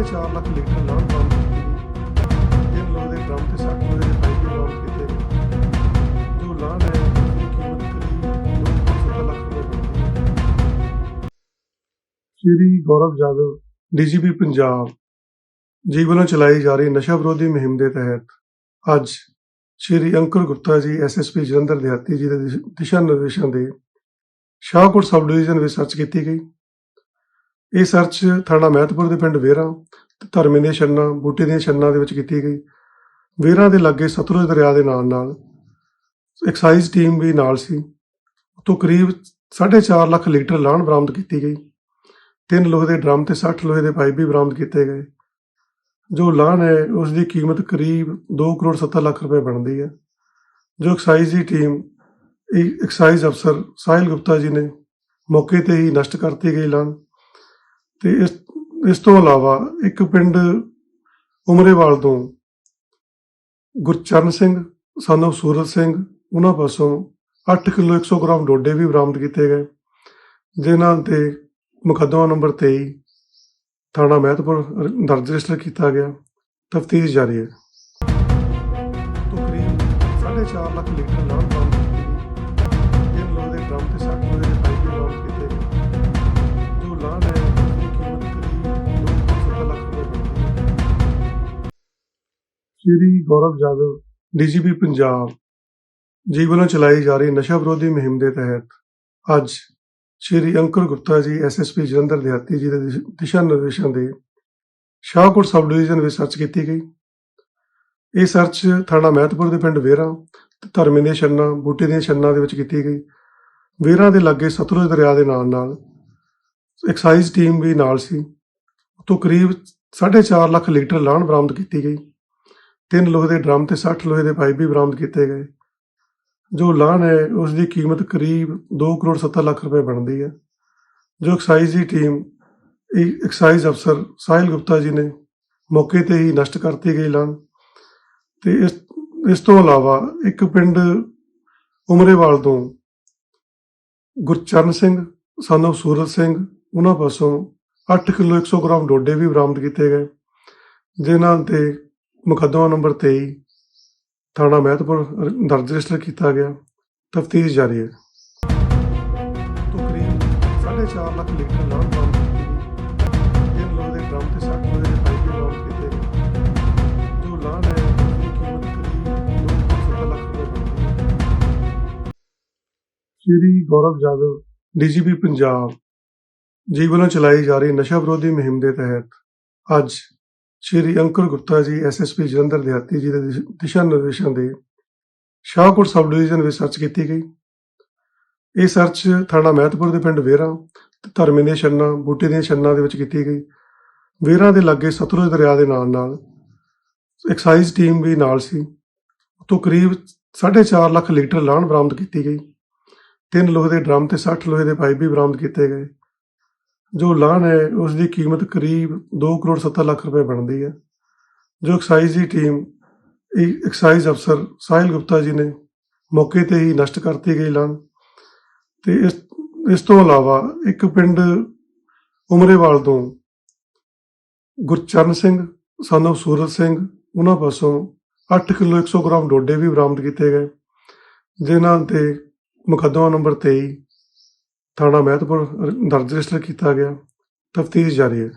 4.5 lakh litre ਲਾਣ ਬਰਾਮਦ ਕੀਤੀ ਗਈ ਦੇ ਡਰਮ ਤੇ 60 ਲੋਹੇ ਦੇ ਪਾਈਪ ਵੀ ਬਰਾਮਦ ਜੋ ਲਾਣ ਹੈ ਕੀਮਤ ਕਰੀਬ 270 ਲੱਖ ਰੁਪਏ ਸ਼੍ਰੀ ਗੌਰਵ ਜਾਦਵ, ਡੀਜੀਪੀ ਪੰਜਾਬ, ਜੀ ਵੱਲੋਂ ਚਲਾਈ ਜਾ ਰਹੀ ਨਸ਼ਾ ਵਿਰੋਧੀ ਮੁਹਿੰਮ ਦੇ ਤਹਿਤ ਅੱਜ ਸ਼੍ਰੀ ਅੰਕੁਰ ਗੁਪਤਾ ਜੀ ਐਸਐਸਪੀ ਜਲੰਧਰ ਦਿਹਾਤੀ ਜੀ ਦੇ ਦਿਸ਼ਾ ਨਿਰਦੇਸ਼ਾਂ ਦੇ ਸ਼ਾਹਕੋਟ ਸਬ ਡਿਵੀਜ਼ਨ ਵਿੱਚ ਸਰਚ ਕੀਤੀ ਗਈ। ਇਹ ਸਰਚ ਥਾਣਾ ਮਹਿਤਪੁਰ ਦੇ ਪਿੰਡ ਵੇਰਾ ਤੇ ਧਰਮੇ ਦੇ ਛੰਨਾ, ਬੂਟੇ ਦੀਆਂ ਛੰਨਾ ਦੇ ਵਿੱਚ ਕੀਤੀ ਗਈ। ਵੇਰਾ ਦੇ ਲਾਗੇ ਸਤਲੁਜ ਦਰਿਆ ਦੇ ਨਾਲ ਨਾਲ ਐਕਸਾਈਜ਼ ਟੀਮ ਵੀ ਨਾਲ ਸੀ। ਤੋਂ ਕਰੀਬ 4.5 ਲੱਖ ਲੀਟਰ ਲਾਣ ਬਰਾਮਦ ਕੀਤੀ ਗਈ। ਤਿੰਨ ਲੋਹੇ ਦੇ ਡਰਮ ਤੇ 60 ਲੋਹੇ ਦੇ ਪਾਈਪ ਵੀ ਬਰਾਮਦ ਕੀਤੇ ਗਏ। ਜੋ ਲਾਣ ਹੈ, ਉਸ ਦੀ ਕੀਮਤ ਕਰੀਬ 2 ਕਰੋੜ 70 ਲੱਖ ਰੁਪਏ ਬਣਦੀ ਹੈ। ਜੋ ਐਕਸਾਈਜ਼ ਦੀ ਟੀਮ ਐਕਸਾਈਜ਼ ਅਫਸਰ ਸਾਹਿਲ ਗੁਪਤਾ ਜੀ ਨੇ ਮੌਕੇ ਤੇ ਹੀ ਨਸ਼ਟ ਕਰਤੀ ਗਈ ਲਾਣ ਤੇ ਇਸ ਇਸ ਤੋਂ ਇਲਾਵਾ ਇੱਕ ਪਿੰਡ ਉਮਰੇਵਾਲ ਤੋਂ ਗੁਰਚਰਨ ਸਿੰਘ ਸਾਨੂੰ ਸੂਰਤ ਸਿੰਘ, ਉਹਨਾਂ ਪਾਸੋਂ 8 ਕਿਲੋ 100 ਗ੍ਰਾਮ ਡੋਡੇ ਵੀ ਬਰਾਮਦ ਕੀਤੇ ਗਏ, ਜਿਨ੍ਹਾਂ ਤੇ ਮੁਕੱਦਮਾ ਨੰਬਰ 23 ਥਾਣਾ ਮਹਿਤਪੁਰ, ਦਰਜ ਰਜਿਸਟਰ ਕੀਤਾ ਗਿਆ। ਤਫਤੀਸ਼ ਜਾਰੀ ਹੈ। ਤਕਰੀਬ 4.5 ਲੱਖ ਲੀਟਰ ਲਾਣ ਬਰਾਮਦ ਤਿੰਨ ਲੋਹੇ ਦੇ ਡਰਮ ਤੇ 60 ਲੋਹੇ ਸ਼੍ਰੀ ਗੌਰਵ ਜਾਦਵ ਡੀਜੀਪੀ ਪੰਜਾਬ ਜੀ ਵੱਲੋਂ ਚਲਾਈ ਜਾ ਰਹੀ ਨਸ਼ਾ ਵਿਰੋਧੀ ਮੁਹਿੰਮ ਦੇ ਤਹਿਤ ਅੱਜ ਸ਼੍ਰੀ ਅੰਕੁਰ ਗੁਪਤਾ ਜੀ ਐਸਐਸਪੀ ਜਲੰਧਰ ਦਿਹਾਤੀ ਜੀ ਦੇ ਦਿਸ਼ਾ ਨਿਰਦੇਸ਼ਾਂ ਦੇ ਸ਼ਾਹਕੋਟ ਸਬ ਡਿਵੀਜ਼ਨ ਵਿੱਚ ਸਰਚ ਕੀਤੀ ਗਈ। ਇਹ ਸਰਚ ਥਾਣਾ ਮਹਿਤਪੁਰ ਦੇ ਪਿੰਡ ਵੇਰਾ ਤੇ ਧਰਮੇ ਦੇ ਛੰਨਾ, ਬੂਟੇ ਦੀਆਂ ਛੰਨਾ ਦੇ ਵਿੱਚ ਕੀਤੀ ਗਈ। ਵੇਰਾ ਦੇ ਲਾਗੇ ਸਤਲੁਜ ਦਰਿਆ ਦੇ ਨਾਲ ਨਾਲ ਐਕਸਾਈਜ਼ ਟੀਮ ਵੀ ਨਾਲ ਸੀ। ਤੋਂ ਕਰੀਬ 4.5 ਲੱਖ ਲੀਟਰ ਲਾਣ ਬਰਾਮਦ ਕੀਤੀ ਗਈ। ਤਿੰਨ ਲੋਹੇ ਦੇ ਡਰਮ ਤੇ 60 ਲੋਹੇ ਦੇ ਪਾਈਪ ਵੀ ਬਰਾਮਦ ਕੀਤੇ ਗਏ। ਜੋ ਲਾਣ ਹੈ ਉਸ ਦੀ ਕੀਮਤ ਕਰੀਬ 2 ਕਰੋੜ 70 ਲੱਖ ਰੁਪਏ ਬਣਦੀ ਹੈ। ਜੋ ਐਕਸਾਈਜ਼ ਦੀ ਟੀਮ ਐਕਸਾਈਜ਼ ਅਫਸਰ ਸਾਹਿਲ ਗੁਪਤਾ ਜੀ ਨੇ ਮੌਕੇ ਤੇ ਹੀ ਨਸ਼ਟ ਕਰਤੀ ਗਈ ਲਾਣ ਤੇ ਇਸ ਇਸ ਤੋਂ ਇਲਾਵਾ ਇੱਕ ਪਿੰਡ ਉਮਰੇਵਾਲ ਤੋਂ ਗੁਰਚਰਨ ਸਿੰਘ ਸਾਨੂੰ ਸੂਰਤ ਸਿੰਘ, ਉਹਨਾਂ ਪਾਸੋਂ 8 ਕਿਲੋ 100 ਗ੍ਰਾਮ ਡੋਡੇ ਵੀ ਬਰਾਮਦ ਕੀਤੇ ਗਏ। ਜਿਨ੍ਹਾਂ ਤੇ ਮੁਕੱਦਮਾ ਨੰਬਰ 23 ਥਾਣਾ ਮਹਿਤਪੁਰ ਦਰਜ ਰਜਿਸਟਰ ਕੀਤਾ ਗਿਆ। ਤਫਤੀਸ਼ ਜਾਰੀ ਹੈ। ਤਕਰੀਬ 4.5 ਲੱਖ ਲੀਟਰ ਲਾਣ ਬਰਾਮਦ ਤਿੰਨ ਲੋਹੇ ਦੇ ਡਰਮ ਤੇ 60 ਲੋਹੇ ਦੇ ਪਾਈਪ ਵੀ ਕੀਤੇ ਜੋ ਲਾਣ ਹੈ ਉਹਦੀ ਕੀਮਤ ਕਰੀਬ 270 ਲੱਖ ਰੁਪਏ ਸ਼੍ਰੀ ਗੌਰਵ ਜਾਦਵ, ਡੀਜੀਪੀ ਪੰਜਾਬ। ਜੀ ਵੱਲੋਂ ਚਲਾਈ ਜਾ ਰਹੀ ਨਸ਼ਾ ਵਿਰੋਧੀ ਮੁਹਿੰਮ ਦੇ ਤਹਿਤ ਅੱਜ ਸ਼੍ਰੀ ਅੰਕੁਰ ਗੁਪਤਾ ਜੀ ਐਸਐਸਪੀ ਜਲੰਧਰ ਦਿਹਾਤੀ ਜੀ ਦੇ ਦਿਸ਼ਾ ਨਿਰਦੇਸ਼ਾਂ ਦੇ ਸ਼ਾਹਕੋਟ ਸਬ ਡਿਵੀਜ਼ਨ ਵਿੱਚ ਸਰਚ ਕੀਤੀ ਗਈ। ਇਹ ਸਰਚ ਥਾਣਾ ਮਹਿਤਪੁਰ ਦੇ ਪਿੰਡ ਵੇਰਾ ਤੇ ਧਰਮੇ ਦੇ ਛੰਨਾ, ਬੂਟੇ ਦੀਆਂ ਛੰਨਾ ਦੇ ਵਿੱਚ ਕੀਤੀ ਗਈ। ਵੇਰਾ ਦੇ ਲਾਗੇ ਸਤਲੁਜ ਦਰਿਆ ਦੇ ਨਾਲ ਨਾਲ ਐਕਸਾਈਜ਼ ਟੀਮ ਵੀ ਨਾਲ ਸੀ। ਤੋਂ ਕਰੀਬ 4.5 ਲੱਖ ਲੀਟਰ ਲਾਣ ਬਰਾਮਦ ਕੀਤੀ ਗਈ। ਤਿੰਨ ਲੋਹੇ ਦੇ ਡਰਮ ਤੇ 60 ਲੋਹੇ ਦੇ ਪਾਈਪ ਵੀ ਬਰਾਮਦ ਕੀਤੇ ਗਏ। ਜੋ ਲਾਣ ਹੈ ਉਸ ਦੀ ਕੀਮਤ ਕਰੀਬ 2 ਕਰੋੜ 70 ਲੱਖ ਰੁਪਏ ਬਣਦੀ ਹੈ। ਜੋ ਐਕਸਾਈਜ਼ ਦੀ ਟੀਮ ਐਕਸਾਈਜ਼ ਅਫਸਰ ਸਾਹਿਲ ਗੁਪਤਾ ਜੀ ਨੇ ਮੌਕੇ ਤੇ ਹੀ ਨਸ਼ਟ ਕਰਤੀ ਗਈ ਲਾਣ ਤੇ ਇਸ ਇਸ ਤੋਂ ਇਲਾਵਾ ਇੱਕ ਪਿੰਡ ਉਮਰੇਵਾਲ ਤੋਂ ਗੁਰਚਰਨ ਸਿੰਘ ਸਾਨੂੰ ਸੂਰਤ ਸਿੰਘ, ਉਹਨਾਂ ਪਾਸੋਂ 8 ਕਿਲੋ 100 ਗ੍ਰਾਮ ਡੋਡੇ ਵੀ ਬਰਾਮਦ ਕੀਤੇ ਗਏ, ਜਿਨ੍ਹਾਂ ਤੇ ਮੁਕੱਦਮਾ ਨੰਬਰ 23 ਥਾਣਾ ਮਹਿਤਪੁਰ ਦਰਜ ਰਜਿਸਟਰ ਕੀਤਾ ਗਿਆ। ਤਫਤੀਸ਼ ਜਾਰੀ ਹੈ।